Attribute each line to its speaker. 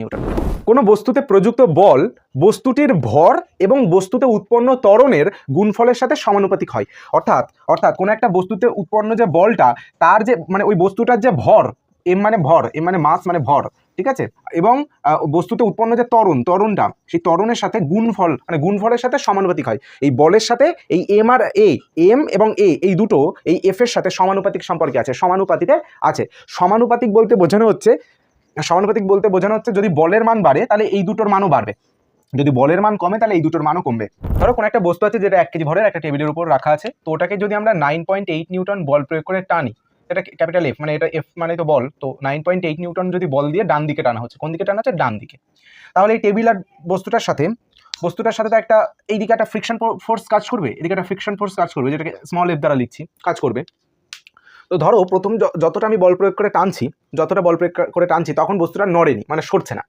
Speaker 1: Newton কোনো বস্তুতে প্রযুক্ত বল বস্তুটির ভর এবং বস্তুতে উৎপন্ন ত্বরণের গুণফলের সাথে সমানুপাতিক হয়। অর্থাৎ অর্থাৎ কোনো একটা বস্তুতে উৎপন্ন যে বলটা, তার যে মানে ওই বস্তুটার যে ভর এম মানে ভর এম মানে মাস মানে ভর, ঠিক আছে? এবং বস্তুতে উৎপন্ন যে ত্বরণ, ত্বরণটা, সেই ত্বরণের সাথে গুণফল মানে গুণফলের সাথে সমানুপাতিক হয়। এই বলের সাথে এই এম আর এ এম এবং এ এই দুটো, এই এফ এর সাথে সমানুপাতিক সম্পর্কে আছে, সমানুপাতিতে আছে। সমানুপাতিক বলতে বোঝানো হচ্ছে সমানুপাতিক বলতে বোঝানো হচ্ছে যদি বলের মান বাড়ে, তাহলে এই দুটোর মানও বাড়বে। যদি বলের মান কমে, তাহলে এই দুটোর মানও কমবে। ধরো কোনো একটা বস্তু আছে যেটা এক কেজি ভরের একটা টেবিলের উপর রাখা আছে, তো ওটাকে যদি আমরা নাইন পয়েন্ট এইট নিউটন বল প্রয়োগ করে টানি এটা ক্যাপিটাল এফ মানে এটা এফ মানে তো বল, তো নাইন পয়েন্ট এইট নিউটন যদি বল দিয়ে ডান দিকে টানা হচ্ছে, কোন দিকে টানা হচ্ছে? ডান দিকে। তাহলে এই টেবিল আর বস্তুটার সাথে বস্তুটার সাথে তো একটা, এইদিকে একটা ফ্রিকশন ফোর্স কাজ করবে, এদিকে একটা ফ্রিকশন ফোর্স কাজ করবে, যেটাকে স্মল এফ দ্বারা লিখছি, কাজ করবে। তো ধরো প্রথম যতটা আমি বল প্রয়োগ করে টানছি, যতটা বল প্রয়োগ করে টানছি, তখন বস্তুটা নড়েনি মানে সরছে না।